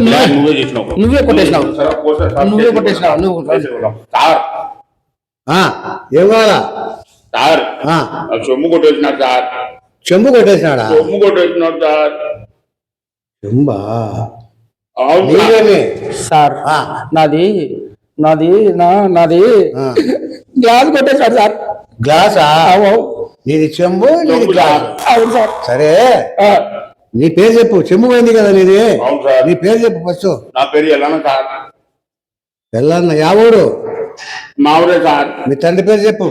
నువ్వే- నువ్వే చేసినావు నువ్వే కొట్టేసినావు. నువ్వే కొట్టేసినావు. నువ్వు. సార్. ఆ, ఏం కావాలా సార్ సొమ్ము కొట్టేసినాడు సార్. చెంబు కొట్టేసినాడా? సొమ్ము కొట్టేసినాడు సార్. చెంబా? సార్. నీవేమి? సార్ ఆ, నాది నాది నా నాది ఆ. గ్లాస్ కొట్టేశాడు సార్. గ్లాసా? నీది చెంబు నీది అవును సార్. సరే. నీ పేరు చెప్పు చెంబు పోయింది కదా నీది. అవును సార్. నీ పేరు చెప్పు ఫస్ట్ నా పేరు ఎలానా సార్. వెళ్ళన్న యా ఊరు? మా ఊరే సార్. మీ తండ్రి పేరు చెప్పు.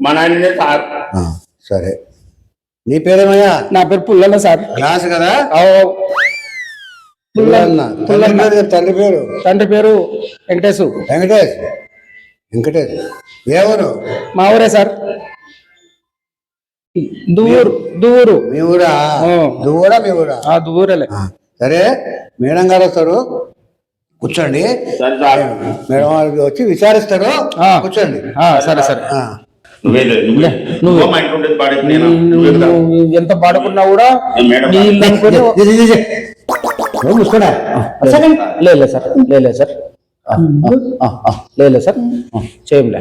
మా నాయననే సార్. సరే. నీ పేరేమయ్యా? నా పేరు పుల్లన్న సార్. గ్లాస్ కదా? పుల్లన్న. తండ్రి పేరు చెప్పు, తండ్రి పేరు. తండ్రి పేరు వెంకటేశు. వెంకటేష్ వెంకటేష్ ఏ ఊరు? మా ఊరే సార్. దూరు దూరు. మీ ఊరా మీ దూరలే. సరే మేడం గారు వస్తారు. కూర్చోండి. మేడం గారు వచ్చి విచారిస్తారు. ఆ. కూర్చోండి. సరే సరే. ఆ, నువ్వే. లేదు, ఎంత పాడుకున్నా కూడా అనుకొని లేలే సార్. లేలే సార్. లేలే సార్. చేయంలే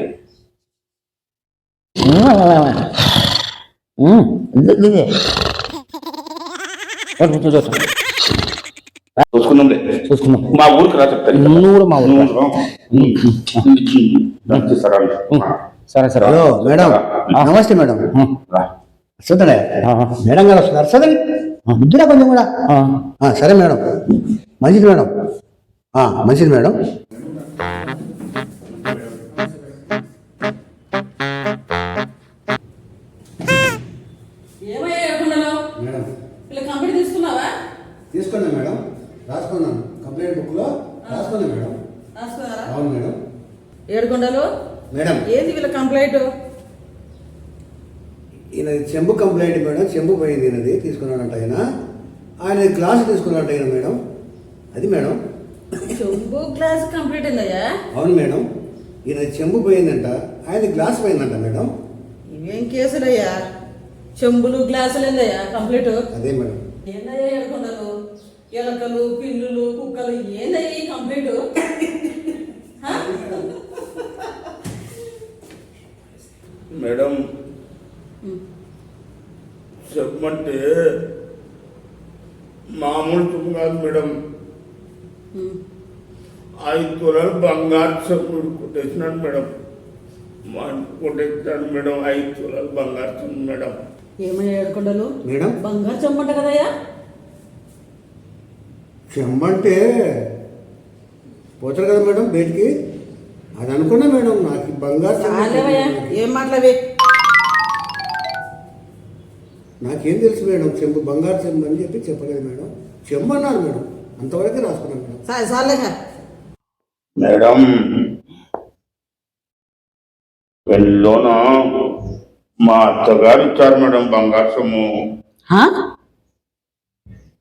ఉమ్, ఇది, ఇది. చూడు, చూడు, చూడు. చూసుకుందాంలే. చూసుకుందాం. మా ఊరికి రా చెప్తాను నువ్వు కూడా మా ఊరు సరే సరే. Hello madam. నమస్తే మేడం. ఆ, మేడం గారు వస్తున్నారు. చదవండి బుద్ధిరా కొంచెం కూడా. సరే మేడం. మంచిది మేడం. మంచిది మేడం. చెంబు పోయింది ఈయనది తీసుకున్నాడంట ఆయన. ఆయన గ్లాస్ తీసుకున్నాడంట ఆయన మేడం. అది మేడం. చెంబు గ్లాస్ కంప్లీట్ అయిందయ్యా? అవును మేడం. ఈయన చెంబు పోయిందంట. ఆయన గ్లాస్ పోయిందంట మేడం. ఇవేం కేసులయ్యా? చెంబులు గ్లాసులు ఏందయ్యా? కంప్లీట్? అదే మేడం. ఏందయ్యా ఏడుకొండలు ఎలకలు పిల్లులు కుక్కలు ఏందయ్యా ఈ కంప్లీట్? మేడం చెప్పమంటే మామూలు తుమ్ము కాదు మేడం. ఐదు తులాలు బంగారు చెప్పులు కొట్టేసినాడు మేడం. మా ఇంటికి కొట్టేసినాడు మేడం ఐదు తులాలు బంగారు చెంబు మేడం. ఏమయ్యా ఏడుకొండలు మేడం? బంగారు చెంబంట కదయ్యా? చెంబంటే పోతారు కదా మేడం బయటికి? అది అనుకున్నా మేడం నాకు బంగారు ఏం మాటలవి నాకేం తెలుసు మేడం చెంబు బంగారు చెంబు అని చెప్పి చెప్పలేదు మేడం. చెంబు అన్నారు మేడం అంతవరకే రాసుకున్నాను మేడం. సరే సార్లేగా మేడం పెళ్ళిలోన మా అత్తగారు ఇచ్చారు మేడం బంగారు సొమ్ము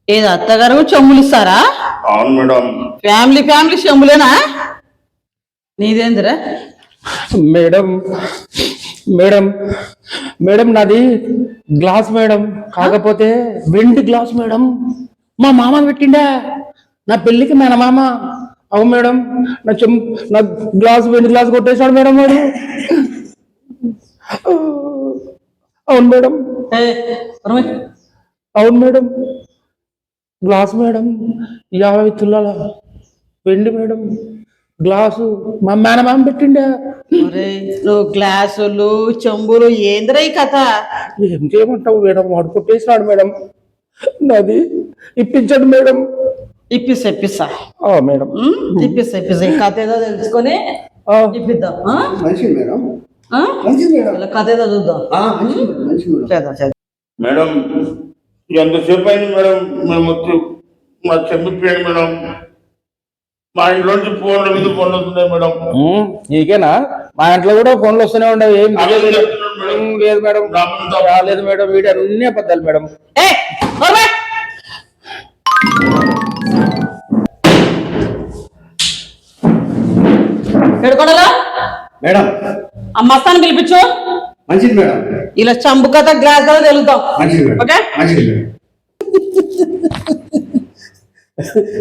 ఏది అత్తగారు చెంబులు ఇస్తారా? అవును మేడం. ఫ్యామిలీ ఫ్యామిలీ చెంబులేనా? నీదేందిరా? మేడం మేడం మేడం నాది గ్లాస్ మేడం కాకపోతే వెండి గ్లాస్ మేడం. మా మామ పెట్టిండా. నా పెళ్ళికి మన మామ. అవు మేడం నా చెం నా గ్లాస్ వెండి గ్లాస్ కొట్టేశాడు మేడం వాడు. అవును మేడం. అవును మేడం. గ్లాస్ మేడం యాభై తులాల వెండి మేడం. గ్లాసు మా మేనమామ పెట్టిండా? ఒరేయ్, నువ్వు గ్లాసులు చెంబులు ఏందిరా ఈ కథ? ఏం చేయమంటావు మేడం? వాడు కొట్టేసినాడు మేడం. నాది ఇప్పించండి మేడం. ఇప్పిస్తా ఇప్పిస్తా. ఆ మేడం. ఉమ్, ఇప్పిస్తా ఇప్పిస్తా. ఈ కథ ఏదో తెలుసుకొని ఇప్పిద్దాం. ఆ? మంచిది మేడం. కథ ఏదో చూద్దాం. మేడం మంచిది మేడం. చేద్దాం చేద్దాం. మేడం ఎంతసేపు అయింది మేడం? మేము వచ్చి మా చెప్పిపోయాను మేడం. మా ఇంట్లోంచి ఫోన్ల మీద ఫోన్లు వస్తున్నాయి మేడం. నీకేనా? మా ఇంట్లో కూడా ఫోన్లు వస్తూనే ఉండవు. ఏం లేదు మేడం. రాలేదు మేడం. వీడు అన్ని అబద్ధాలు మేడం. మేడం. ఆ మస్తాన్ని పిలిపించు. మంచిది మేడం. ఇలా చంపు కథ గ్లాస్ కథ తెలుగుతాం. ఓకే? మంచిది మేడం.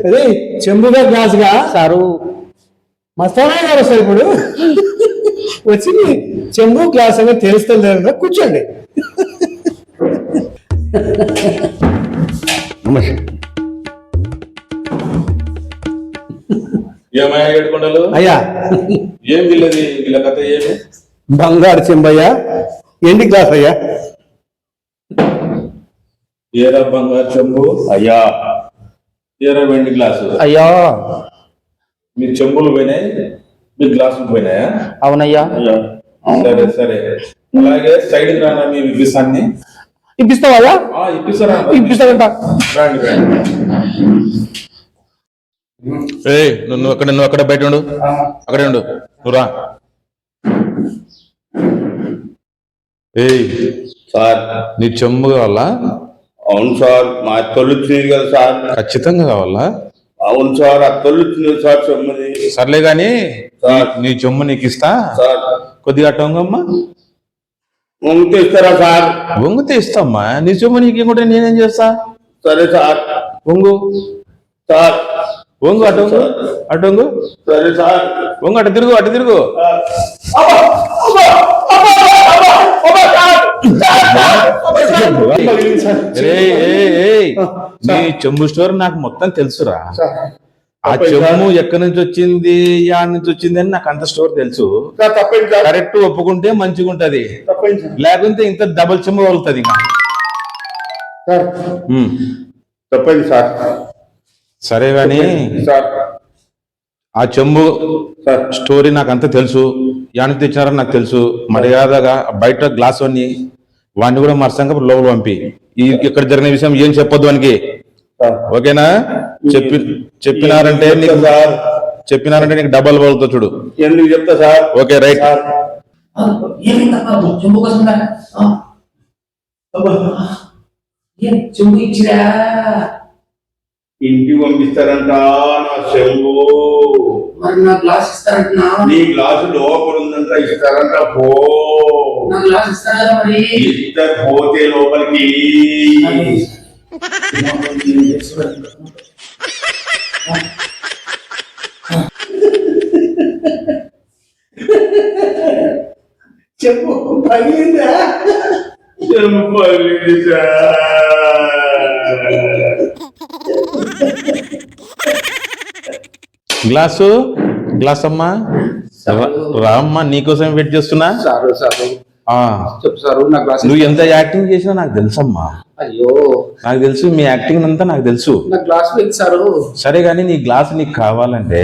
అదే చెంబుగా గ్లాసుగా? సారు. మస్తానా గారు వస్తారు ఇప్పుడు. వచ్చి చెంబు గ్లాస్ అని తెలుస్తుంది లేదా కూర్చోండి. నమస్తే. ఏమయ్యా ఏడుకొండలు అయ్యా. ఏం వీళ్ళది? వీళ్ళ కథ ఏమి? బంగారు చెంబయ్య. ఎండి గ్లాస్ అయ్యా? ఏరా బంగారు చెంబు? అయ్యా. ఏరా వెండి గ్లాసు. అయ్యా. మీ చెంబులు పోయినాయి మీ గ్లాసులు పోయినాయా? అవునయ్యా. సరే సరే. అలాగే సైడ్ రానా మీ విపిస్తాన్ని ఇప్పిస్తావా? ఆ ఇప్పిస్తారా? ఇప్పిస్తాడంట రండి రండి. ఏయ్ నువ్వు నువ్వు అక్కడ నువ్వు అక్కడ బయట ఉండు. అక్కడే ఉండు. నువ్వు రా. ఏయ్. సార్. నీ చెంబు కావాలా? అవును సార్ మా తొలి వచ్చినది కదా సార్. ఖచ్చితంగా కావాలా? అవును సార్ ఆ తొలి వచ్చినది సార్ చెమ్మది. సర్లే గాని సార్. నీ- చెంబు నీకు ఇస్తా సార్. కొద్దిగా అట్టంగమ్మా వంగితే ఇస్తారా సార్? వంగితే ఇస్తామ్మా. నీ చెంబు నీకు ఇంకోటి నేనేం చేస్తా? సరే సార్. వంగు. సార్. వంగు అటు వంగు. అటు వంగు. సరే సార్. వంగు అటు తిరుగు అటు తిరుగు. నీ చెంబు స్టోర్ నాకు మొత్తం తెలుసురా. ఆ చెంబు ఎక్కడి నుంచి వచ్చింది యా నుంచి వచ్చింది అని నాకు అంత స్టోర్ తెలుసు. కరెక్ట్ ఒప్పుకుంటే మంచిగా ఉంటది. లేకుంటే ఇంత డబుల్ సార్. ఉమ్. తప్పండి సార్. సరే సార్. ఆ చెంబు సార్. స్టోరీ నాకు అంతా తెలుసు. యానికి తెచ్చినారని నాకు తెలుసు. మర్యాదగా బయట గ్లాస్ వాడిని వాడిని కూడా మరసంగా లోపల పంపి. ఈ ఇక్కడ జరిగిన విషయం ఏం చెప్పొద్దు వానికి? సార్ ఓకేనా? చెప్పి చెప్పినారంటే నీకు సార్? చెప్పినారంటే నీకు డబల్ బౌల్తో చూడు. ఎందుకు చెప్తా సార్? Okay right. ఇంటికి పంపిస్తారంట నా చెంబు. మరి నా గ్లాస్ ఇస్తారంటున్నా? నీ గ్లాసు లోపల ఉందంట ఇస్తారంట పో. నా గ్లాస్ ఇస్తారు మరి? ఇద్దరు పోతే లోపలికి. చెప్పు పగిలిందా? చెంబు పగిలింది సార్ గ్లాసు? గ్లాస్ అమ్మా రామ్మా నీకోసం వెయిట్ చేస్తున్నా? Sir sir. ఆ. చెప్పు సారు నా గ్లాస్ నువ్వు ఎంత? యాక్టింగ్ చేసినా నాకు తెలుసమ్మా. అయ్యో. నాకు తెలుసు మీ యాక్టింగ్ అంతా నాకు తెలుసు. నా గ్లాస్ లేదు సారు. సరే కానీ నీ గ్లాస్ నీకు కావాలంటే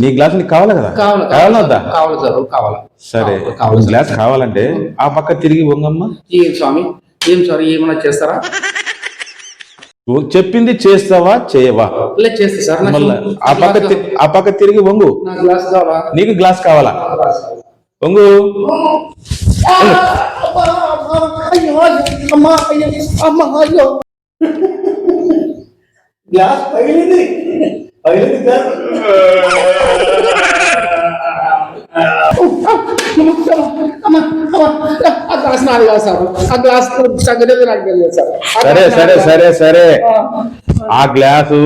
నీ గ్లాస్ నీకు కావాలి కదా? కావాలి కావాలా సారు? కావాలా సరే. గ్లాస్ కావాలంటే ఆ పక్క తిరిగి వంగమ్మ. ఏం స్వామి? ఏం సార్? ఏమైనా చేస్తారా? చెప్పింది చేస్తావా చేయవా? ఆ పక్క ఆ పక్క తిరిగి వంగు. నా గ్లాస్ కావాలా? నీకు గ్లాస్ కావాలా? నా గ్లాస్ కావాలా. వంగు. గ్లాస్ పగిలింది. పగిలింది కాదు సార్. ఆ గ్లాస్ సంగతి నాకు తెలియదు సార్. సరే సరే సరే. ఆ. గ్లాసు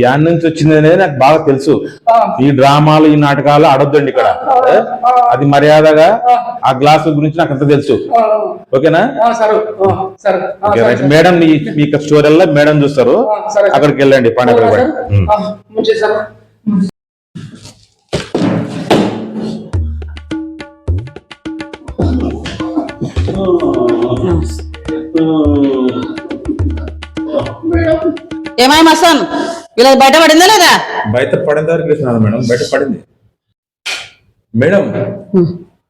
యాన్ నుంచి వచ్చింది అనేది నాకు బాగా తెలుసు. ఈ డ్రామాలు ఈ నాటకాలు ఆడొద్దండి ఇక్కడ? అది మర్యాదగా ఆ. గ్లాసు గురించి నాకు అంత తెలుసు. ఓకేనా. మేడం మీ స్టోరీలో మేడం చూస్తారు. అక్కడికి వెళ్ళండి పండుగ ఏమాయి మస్తాన్? ఇలా బయట పడిందా లేదా? బయట పడిన వేసినాను మేడం బయట పడింది. మేడం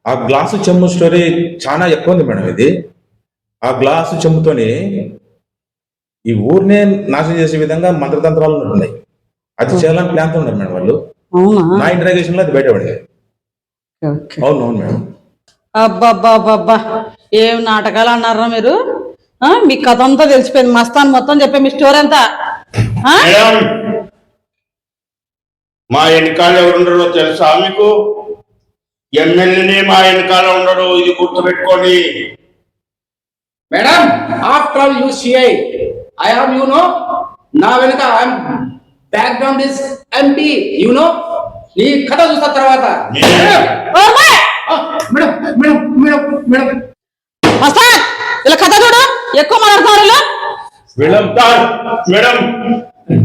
ఆ గ్లాసు చెంబు స్టోరీ చాలా ఎక్కువ ఉంది మేడం ఇది. ఆ గ్లాసు చెంబుతోని ఈ ఊరినే నాశనం చేసే విధంగా మంత్రతంత్రాలు ఉంటున్నాయి అది చేయాలని ప్లాన్ ఉన్నారు మేడం వాళ్ళు. నా ఇంటరాగేషన్లో అది బయటపడింది అవును అవును మేడం. అబ్బబ్బబ్బబ్బా. ఏం నాటకాలు అన్నారా మీరు? ఆ, మీ కథ అంతా తెలిసిపోయింది. మస్తాన్ మొత్తం చెప్పే మీ స్టోరీ అంతా. మా వెనకాల ఎవరుంటారో తెలుసా మీకు? ఎమ్మెల్యేనే మా వెనకాల ఉండడు. ఇది గుర్తుపెట్టుకోండి. Madam after all you CI I have you know నా వెనుక I'm background is MP you know నీ కథ చూస్తా తర్వాత. Madam madam madam madam Mastan ఇలా కథ చూడు ఎక్కువ మాట్లాడుతున్నారు వీళ్ళు. Madam madam.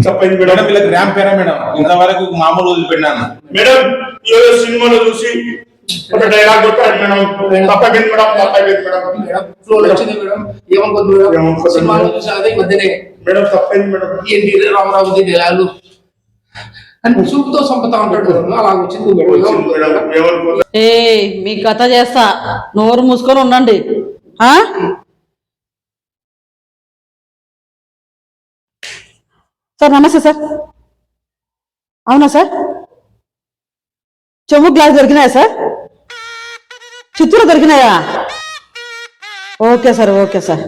చెప్పండి మేడం. మేడం వీళ్ళకి ర్యాంప్ పేరా మేడం? ఇంతవరకు మామూలు వదిలిపెట్టినాను మేడం ఏదో సినిమాలో చూసి ఒక డైలాగ్ కొట్టాడు మేడం. Madam madam. ఫ్లో వచ్చింది మేడం. ఏమనుకోద్దు. సినిమాలో చూసి అదే మధ్యనే మేడం మేడం. ఏంటి రామరావుది డైలాగు అని చూపుతో సంపత ఉంటాడు. అలా వచ్చింది ఏ మీ కథ చేస్తా. నోరు మూసుకొని ఉండండి. సార్ నమస్తే సార్. అవునా సార్? చెంబు గ్లాస్ దొరికినాయా sir? Chittoor దొరికినాయా? Okay sir okay sir.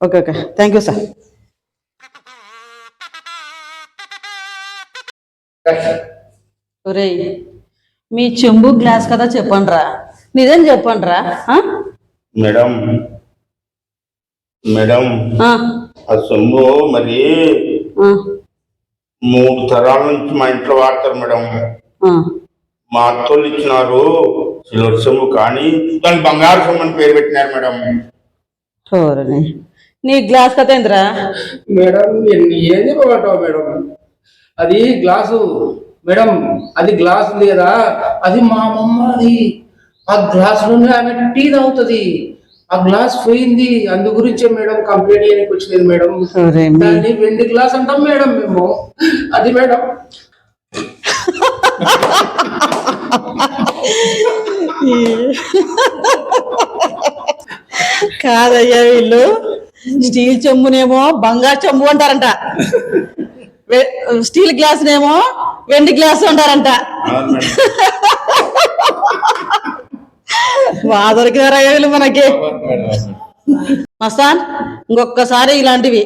Okay okay. Thank you sir ఒరేయ్ మీ చెంబు గ్లాస్ కదా చెప్పండిరా? నిజం చెప్పండిరా? ఆ? మేడం మేడం ఆ, సొమ్ము మరి మూడు తరాల నుంచి మా ఇంట్లో వాడతారు మేడం. మా అత్తోళ్ళు ఇచ్చినారు సిల్వర్ సొమ్ము కానీ దానికి బంగారు సొమ్ము అని పేరు పెట్టినారు మేడం. నీ గ్లాస్ కథ ఏందిరా? మేడం ఏం చెప్పమంటావు మేడం? అది గ్లాసు. మేడం అది గ్లాస్ ఉంది కదా అది మా అమ్మమ్మ అది ఆ గ్లాస్లోనే ఆమె టీ తాగుతుంది. ఆ గ్లాస్ పోయింది. అందు గురించే మేడం కంప్లైంట్ చేయడానికి వచ్చింది మేడం. దాన్ని వెండి గ్లాస్ అంటాం మేడం మేము. అది మేడం. కాదయ్యా వీళ్ళు. స్టీల్ చెంబునేమో బంగారు చెంబు అంటారంట. స్టీల్ గ్లాస్ నేమో వెండి గ్లాస్ అంటారంట. బాగా దొరికినారయ్యా వీళ్ళు మనకి? మస్తాన్ ఇంకొకసారి ఇలాంటివి.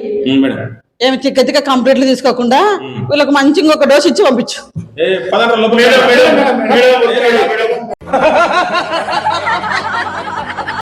ఏమి తిక్క తిక్క కంప్లీట్లు తీసుకోకుండా వీళ్ళకి మంచి ఇంకొక డోస్ ఇచ్చి పంపించు.